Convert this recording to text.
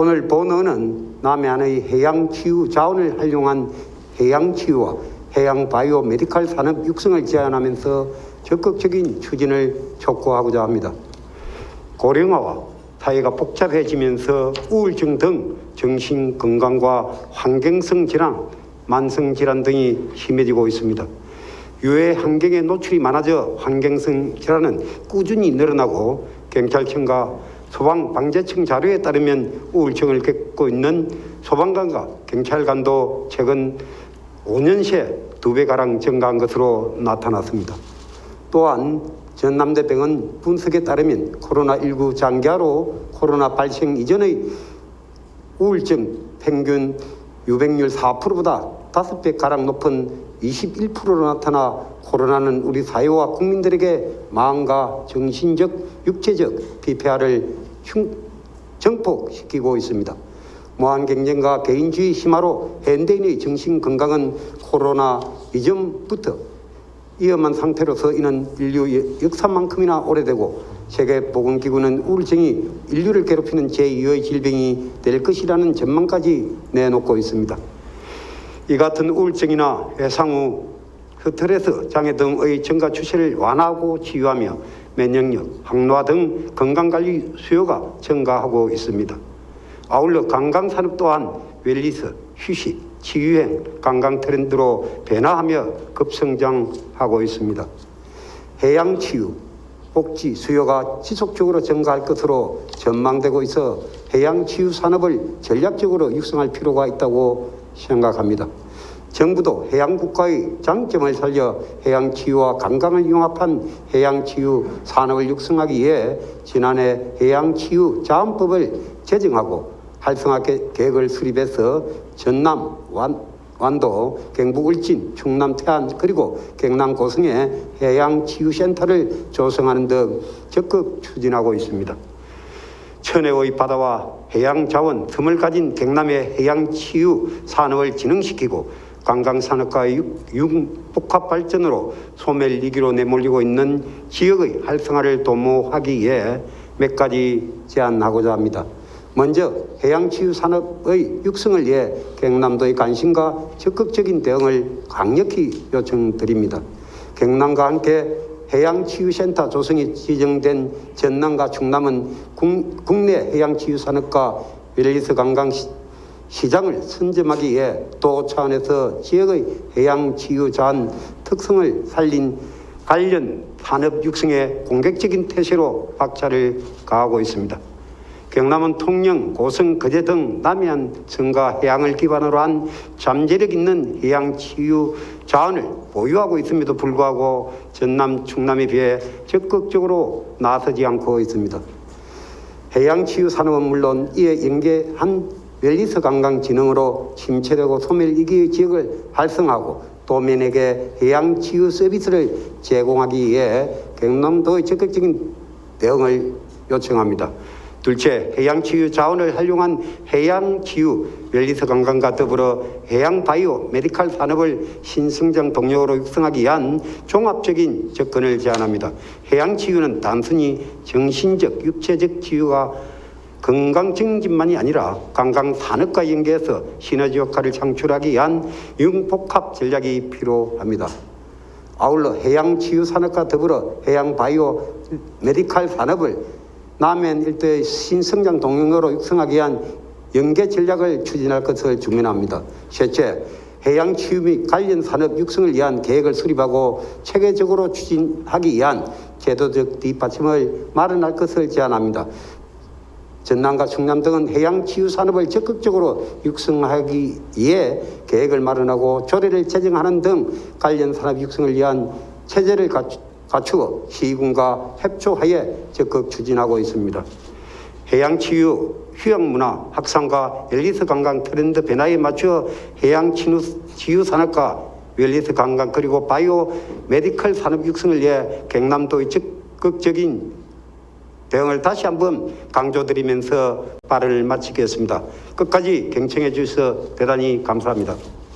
오늘 본어는 남해안의 해양치유 자원을 활용한 해양치유와 해양 바이오 메디칼 산업 육성을 제안하면서 적극적인 추진을 촉구하고자 합니다. 고령화와 사회가 복잡해지면서 우울증 등 정신 건강과 환경성 질환, 만성 질환 등이 심해지고 있습니다. 유해 환경에 노출이 많아져 환경성 질환은 꾸준히 늘어나고 경찰청과 소방방재청 자료에 따르면 우울증을 겪고 있는 소방관과 경찰관도 최근 5년 새 두 배가량 증가한 것으로 나타났습니다. 또한 전남대병원 분석에 따르면 코로나19 장기화로 코로나 발생 이전의 우울증 평균 유백률 4%보다 5배 가량 높은 21%로 나타나 코로나는 우리 사회와 국민들에게 마음과 정신적, 육체적 비폐화를 흉, 정폭시키고 있습니다. 무한 경쟁과 개인주의 심화로 현대인의 정신 건강은 코로나 이전부터 위험한 상태로서 이는 인류 역사만큼이나 오래되고 세계보건기구는 우울증이 인류를 괴롭히는 제2의 질병이 될 것이라는 전망까지 내놓고 있습니다. 이 같은 우울증이나 해상 후 스트레스 장애 등의 증가 추세를 완화하고 치유하며 면역력, 항노화 등 건강관리 수요가 증가하고 있습니다. 아울러 관광산업 또한 웰리스, 휴식, 치유행, 관광 트렌드로 변화하며 급성장하고 있습니다. 해양 치유, 복지 수요가 지속적으로 증가할 것으로 전망되고 있어 해양 치유 산업을 전략적으로 육성할 필요가 있다고 생각합니다. 정부도 해양국가의 장점을 살려 해양치유와 관광을 융합한 해양치유 산업을 육성하기 위해 지난해 해양치유 자원법을 제정하고 활성화 계- 계획을 수립해서 전남, 완, 완도, 경북 울진, 충남 태안 그리고 경남 고성에 해양치유센터를 조성하는 등 적극 추진하고 있습니다. 천혜의 바다와 해양 자원 틈을 가진 경남의 해양 치유 산업을 진흥시키고 관광 산업과의 육- 융복합 발전으로 소멸위기로 내몰리고 있는 지역의 활성화를 도모하기 위해 몇 가지 제안하고자 합니다. 먼저 해양 치유 산업의 육성을 위해 경남도의 관심과 적극적인 대응을 강력히 요청드립니다. 경남과 함께 해양치유센터 조성이 지정된 전남과 충남은 국- 국내 해양치유산업과 웰리스 관광 시- 시장을 선점하기 위해 도 차원에서 지역의 해양치유 자원 특성을 살린 관련 산업 육성에 공격적인 태세로 박차를 가하고 있습니다. 경남은 통영, 고성, 거제 등 남해안 성과 해양을 기반으로 한 잠재력 있는 해양 치유 자원을 보유하고 있음에도 불구하고 전남, 충남에 비해 적극적으로 나서지 않고 있습니다. 해양 치유 산업은 물론 이에 연계한 웰리스 관광 진흥으로 침체되고 소멸 위기의 지역을 활성화하고 도민에게 해양 치유 서비스를 제공하기 위해 경남도의 적극적인 대응을 요청합니다. 둘째, 해양치유 자원을 활용한 해양치유 웰리스 관광과 더불어 해양 바이오 메디칼 산업을 신성장 동력으로 육성하기 위한 종합적인 접근을 제안합니다. 해양치유는 단순히 정신적, 육체적 치유가 건강 증진만이 아니라 관광 산업과 연계해서 시너지 효과를 창출하기 위한 융복합 전략이 필요합니다. 아울러 해양 치유 산업과 더불어 해양 바이오 메디칼 산업을 남해안 일대의 신성장 동력으로 육성하기 위한 연계 전략을 추진할 것을 주문합니다. 셋째, 해양 치유 및 관련 산업 육성을 위한 계획을 수립하고 체계적으로 추진하기 위한 제도적 뒷받침을 마련할 것을 제안합니다. 전남과 충남 등은 해양 치유 산업을 적극적으로 육성하기 위해 계획을 마련하고 조례를 제정하는 등 관련 산업 육성을 위한 체제를 갖추, 갖추어 시군과 협조하에 적극 추진하고 있습니다. 해양 치유, 휴양 문화 확산과 웰리스 관광 트렌드 변화에 맞춰 해양 치유, 치유 산업과 웰리스 관광 그리고 바이오 메디컬 산업 육성을 위해 경남도의 적극적인 대응을 다시 한번 강조드리면서 발언을 마치겠습니다. 끝까지 경청해 주셔서 대단히 감사합니다.